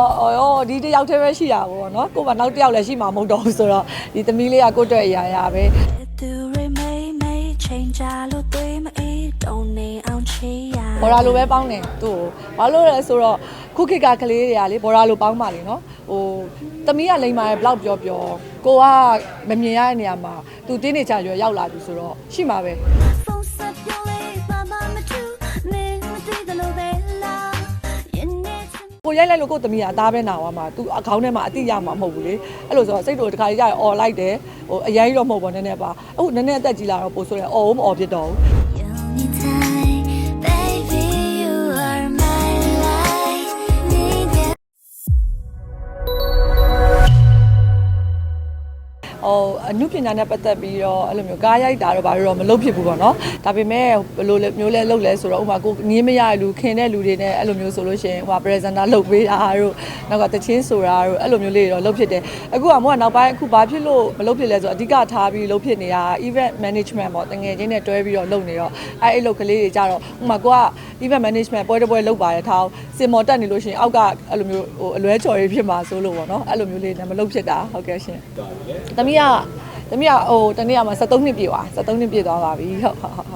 ပေါ့အော်ရောဒီတစ်ယောက်တည်းပဲရှိတာပေါ့နော်ကို့မှာနောက်တစ်ယောက်လည်းရှိမှာမဟုတ်တော့ဘူးဆိုတော့ဒီသမီးလေးကကို့အတွက်အရာရာပဲသူရိမေးမေးချိန်ကြလို့တွေးမအေးတုံနေအောင်ချေးရဘော်ရာလိုပဲပေါင်းတယ်သူ့ကိုဘာလို့လဲဆိုတော့ခုခေတ်ကကလေးတွေကလေဘော်ရာလိုပေါင်းပါလေနော်ဟိုသမီးကလိမ္မာရဲ့ဘလောက်ပြောပြောကိုကမမြင်ရတဲ့နေရာမှာသူတင်းနေချရွယ်ရောက်လာပြီဆိုတော့ရှိမှာပဲ ကိုရိုက်လိုက်လို့ကိုသမီးကအသားပဲနာသွားမှာသူအကောင်းထဲမှာအတိရမှာမဟုတ်ဘူးလေအဲ့လိုဆိုတော့စိတ်တို့တခါကြီးကျရင်អော်လိုက်တယ်ဟိုအရင်ကြီးတော့မဟုတ်ပါနဲ့နည်းနည်းပါအခုနည်းနည်းအသက်ကြီးလာတော့ပို့ဆိုရဲអော်ဦးမអော်ဖြစ်တော့ဘူး အမှုပညာနဲ့ပတ်သက်ပြီးတော့အဲ့လိုမျိုးကားရိုက်တာတော့ဘာလို့တော့မလုပ်ဖြစ်ဘူးပေါ့နော်ဒါပေမဲ့ဘယ်လိုလဲမျိုးလဲလုပ်လဲဆိုတော့ဥပမာကိုငင်းမရတဲ့လူခင်တဲ့လူတွေနဲ့အဲ့လိုမျိုးဆိုလို့ရှိရင်ဟိုပရက်ဇန်တာလုပ်ပေးတာတို့နောက်ကတချင်းဆိုတာတို့အဲ့လိုမျိုးလေးတွေတော့လုပ်ဖြစ်တယ်အခုကမို့ကနောက်ပိုင်းအခုဘာဖြစ်လို့မလုပ်ဖြစ်လဲဆိုတော့အဓိကထားပြီးလုပ်ဖြစ်နေတာ event management ပေါ့တငယ်ချင်းနဲ့တွဲပြီးတော့လုပ်နေတော့အဲ့အဲ့လိုကလေးတွေကြတော့ဥပမာကိုက event management ပွဲတစ်ပွဲလုပ်ပါတယ်ထားအောင်စင်မော်တက်နေလို့ရှိရင်အောက်ကအဲ့လိုမျိုးဟိုအလွဲချော်ရေးဖြစ်မှာဆိုလို့ပေါ့နော်အဲ့လိုမျိုးလေးနဲ့မလုပ်ဖြစ်တာဟုတ်ကဲ့ရှင်သမီးက သမီးကဟိုတနေ့ကမှ73နှစ်ပြည့်သွား73နှစ်ပြည့်သွားပါပြီဟုတ်ဟုတ်ဟုတ်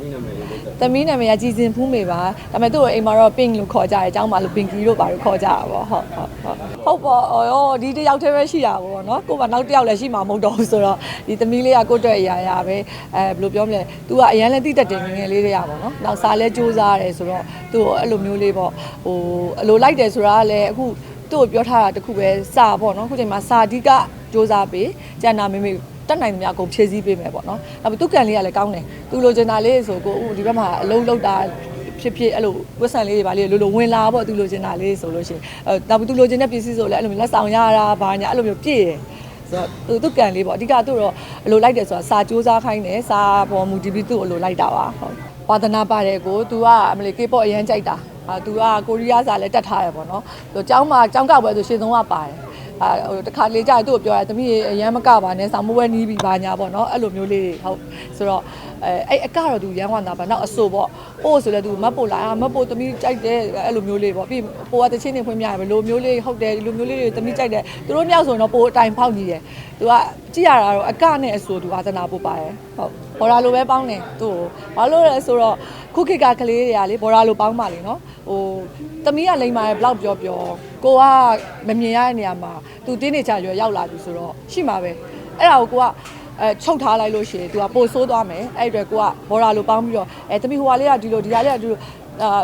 သမီးနာမည်ကကြည်စင်ဖူးမေပါဒါပေမဲ့သူ့ကိုအိမ်မှာတော့ pink လို့ခေါ်ကြတယ်အเจ้าမှာလို့ pinky လို့ပါလို့ခေါ်ကြတာပေါ့ဟုတ်ဟုတ်ဟုတ်ဟုတ်ပေါ့အော်ရောဒီတစ်ယောက်တည်းပဲရှိတာပေါ့နော်ကို့မှာနောက်တစ်ယောက်လည်းရှိမှာမဟုတ်တော့ဘူးဆိုတော့ဒီသမီးလေးကကို့အတွက်အရာရာပဲအဲဘယ်လိုပြောမလဲ तू ကအရန်လည်းတိတက်တယ်ငယ်ငယ်လေးတွေကပေါ့နော်နောက်စားလဲစူးစားရတယ်ဆိုတော့သူ့ကိုအဲ့လိုမျိုးလေးပေါ့ဟိုအလိုလိုက်တယ်ဆိုတာကလည်းအခုသူ့ကိုပြောထားတာတခုပဲစာပေါ့နော်အခုချိန်မှာစာအဓိကစူးစားပေးကျန်တာမေမေ တက်နိုင်သမျှအကုန်ဖြည့်ဆည်းပေးမယ်ပေါ့နော်။ဒါပေမဲ့သူကန်လေးကလည်းကောင်းတယ်။သူလိုချင်တာလေးဆိုကိုဥဒီဘက်မှာအလုံးလုံးတာဖြစ်ဖြစ်အဲ့လိုဝက်ဆန်လေးတွေပါလေးလိုလိုဝင်လာပေါ့သူလိုချင်တာလေးဆိုလို့ရှိရင်အဲဒါပေမဲ့သူလိုချင်တဲ့ပစ္စည်းဆိုလည်းအဲ့လိုမျိုးလက်ဆောင်ရတာဘာညာအဲ့လိုမျိုးပြည့်တယ်။ဆိုတော့သူသူကန်လေးပေါ့အဓိကသူ့တော့အလိုလိုက်တယ်ဆိုတာစာစူးစားခိုင်းတယ်စာပေါ်မူတည်ပြီးသူ့အလိုလိုက်တာပါဟုတ်။ဝါသနာပါတယ်ကို तू ကအမလေး K-pop အရန်ကြိုက်တာ။အာ तू ကကိုရီးယားစာလည်းတက်ထားရပေါ့နော်။သူကျောင်းမှာကျောင်းကောက်ပွဲဆိုရှင်းဆုံးကပါတယ်။ အာဟိုတခါလေကြာသူ့ကိုပြောရတယ်သမီးရေအရန်မကပါနဲ့ဆောင်းမဝဲနီးပြီးပါညာပေါ့နော်အဲ့လိုမျိုးလေးတွေဟုတ်ဆိုတော့အဲအဲ့အကတော့သူရန်ဝနာပါနောက်အဆိုပေါ့ပို့ဆိုလဲသူမတ်ပို့လာအာမတ်ပို့သမီးကြိုက်တယ်အဲ့လိုမျိုးလေးပေါ့ပြီးပို့ကတချင်းနေဖွင့်ပြရဘယ်လိုမျိုးလေးဟုတ်တယ်ဒီလိုမျိုးလေးတွေသမီးကြိုက်တယ်သူတို့မြောက်ဆိုရင်တော့ပို့အတိုင်ဖောက်ညီတယ်သူကကြည့်ရတာတော့အကနဲ့အဆိုသူအာသနာပို့ပါတယ်ဟုတ် ဘော်ရာလိုပဲပေါင်းတယ်သူ့ကိုဘာလို့လဲဆိုတော့ခုခေတ်ကကလေးတွေကလေဘော်ရာလိုပေါင်းပါလေနော်ဟိုသမီးကလိမ္မာရဲ့ဘလောက်ပြောပြောကိုကမမြင်ရတဲ့နေရာမှာသူတင်းနေချရွယ်ရောက်လာပြီဆိုတော့ရှိမှာပဲအဲ့ဒါကိုကိုကအဲချုပ်ထားလိုက်လို့ရှိရင် तू ကပို့ဆိုးသွားမယ်အဲ့အအတွက်ကိုကဘော်ရာလိုပေါင်းပြီးတော့အဲသမီးဟိုဟာလေးကဒီလိုဒီဟာလေးကဒီလိုအာ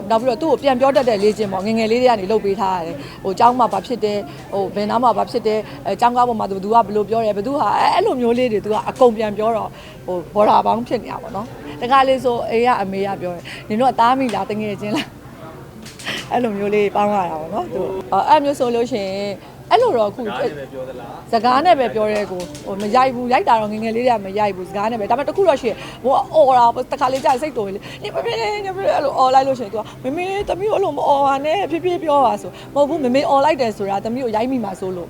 နောက်ပြီးတော့သူ့ကိုပြန်ပြောတတ်တဲ့လေ့ကျင့်ပေါ့ငယ်ငယ်လေးတွေကနေလုပ်ပေးထားရတယ်ဟိုចောင်းမှာဘာဖြစ်တယ်ဟိုဘယ်နားမှာဘာဖြစ်တယ်အဲចောင်းကားပေါ်မှာသူကဘယ်လိုပြောတယ်ဘယ်သူဟာအဲအဲ့လိုမျိုးလေးတွေ तू ကအကုန်ပြန်ပြောတော့ဟိုဘော်ရာပေါင်းဖြစ်နေတာပေါ့နော်တခါလေးဆိုအေးကအမေကပြောတယ်နင်တို့ကသားမိလားတငယ်ချင်းလား အဲ့လိုမျိုးလေးပေါင်းရတာပေါ့နော်သူအဲ့မျိုးဆိုလို့ရှိရင် အဲ့လိုတော့အခုစကားနဲ့ပဲပြောရဲကိုဟိုမရိုက်ဘူးရိုက်တာတော့ငငယ်လေးတွေကမရိုက်ဘူးစကားနဲ့ပဲဒါပေမဲ့တခုတော့ရှိရင်ဟိုအော်တာတခါလေးကြာစိတ်တော်လေးညမပြေညမပြေအဲ့လိုအော်လိုက်လို့ရှိရင် तू မမေတမီးအဲ့လိုမအော်ပါနဲ့ဖြည်းဖြည်းပြောပါဆိုမဟုတ်ဘူးမမေအော်လိုက်တယ်ဆိုတာတမီးကိုရိုက်မိမှာဆိုလို့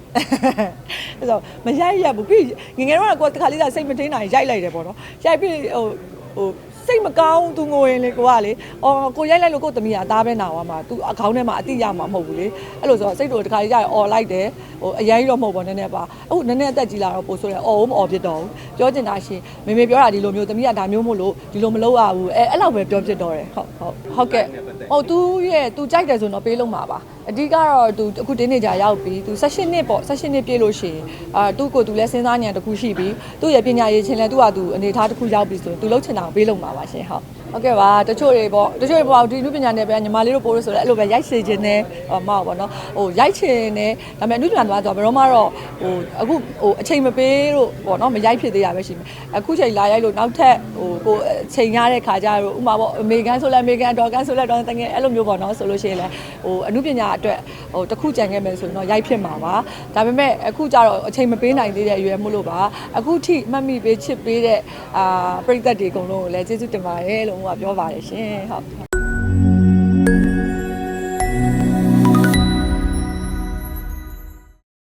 အဲ့တော့မရိုက်ရဘူးပြီးငငယ်တော့ကိုတခါလေးကြာစိတ်မထိန်နိုင်ရိုက်လိုက်တယ်ပေါ့နော်ရိုက်ပြီးဟိုဟို စိတ်မကောင်းသူငိုရင်လေကိုကလေအော်ကိုရိုက်လိုက်လို့ကိုသမီးကအသားပဲနာသွားမှာသူအခေါင်းထဲမှာအတိရမှာမဟုတ်ဘူးလေအဲ့လိုဆိုတော့စိတ်တို့တခါကြီးကျရင်အော်လိုက်တယ်ဟိုအရင်ကြီးတော့မဟုတ်ပါနည်းနည်းပါအခုနည်းနည်းအသက်ကြီးလာတော့ပို့ဆိုရဲအော်ဦးမအော်ဖြစ်တော့ဘူးပြောချင်တာရှင်မေမေပြောတာဒီလိုမျိုးသမီးကဒါမျိုးမို့လို့ဒီလိုမလုပ်ရဘူးအဲအဲ့လောက်ပဲပြောဖြစ်တော့တယ်ဟုတ်ဟုတ်ဟုတ်ကဲ့ဟုတ်သူရဲ့သူကြိုက်တယ်ဆိုတော့ပေးလို့မှာပါအဓိကတော့သူအခုတင်းနေကြရောက်ပြီသူ16နှစ်ပေါ့16နှစ်ပြည့်လို့ရှိရင်အာသူ့ကိုသူလည်းစဉ်းစားဉာဏ်တစ်ခုရှိပြီသူ့ရဲ့ပညာရေးချင်းလည်းသူ့ဟာသူအနေထားတစ်ခုရောက်ပြီဆိုရင်သူလှုပ်ချင်တာကိုပေးလို့မှာပါရှင်ဟုတ် ဟုတ်ကဲ့ပါတချို့တွေပေါ့တချို့တွေပေါ့ဒီလူပညာနယ်ပဲညီမလေးတို့ပို့လို့ဆိုတော့အဲ့လိုပဲရိုက်စေခြင်းနဲ့ဟောမဟုတ်ပါတော့ဟိုရိုက်ချင်နဲ့ဒါပေမဲ့လူပညာသွားဆိုတော့ဘယ်တော့မှတော့ဟိုအခုဟိုအချိန်မပေးလို့ပေါ့နော်မရိုက်ဖြစ်သေးရပဲရှိမယ်အခုချိန်လာရိုက်လို့နောက်ထပ်ဟိုကိုအချိန်ရတဲ့ခါကျတော့ဥမာပေါ့အမေရိကန်ဆိုလဲအမေရိကန်ဒေါ်ကန်ဆိုလဲဒေါ်တကယ်အဲ့လိုမျိုးပေါ့နော်ဆိုလို့ရှိရင်လဲဟိုအမှုပညာအတွက်ဟိုတစ်ခုကြံခဲ့မယ်ဆိုရင်တော့ရိုက်ဖြစ်မှာပါဒါပေမဲ့အခုကျတော့အချိန်မပေးနိုင်သေးတဲ့အရွယ်မို့လို့ပါအခုထိမှတ်မိပေးချစ်ပေးတဲ့အာပြည်သက်တွေအကုန်လုံးကိုလည်းကျေးဇူးတင်ပါတယ်လို့ဟိုကပြောပါတယ်ရှင်ဟုတ်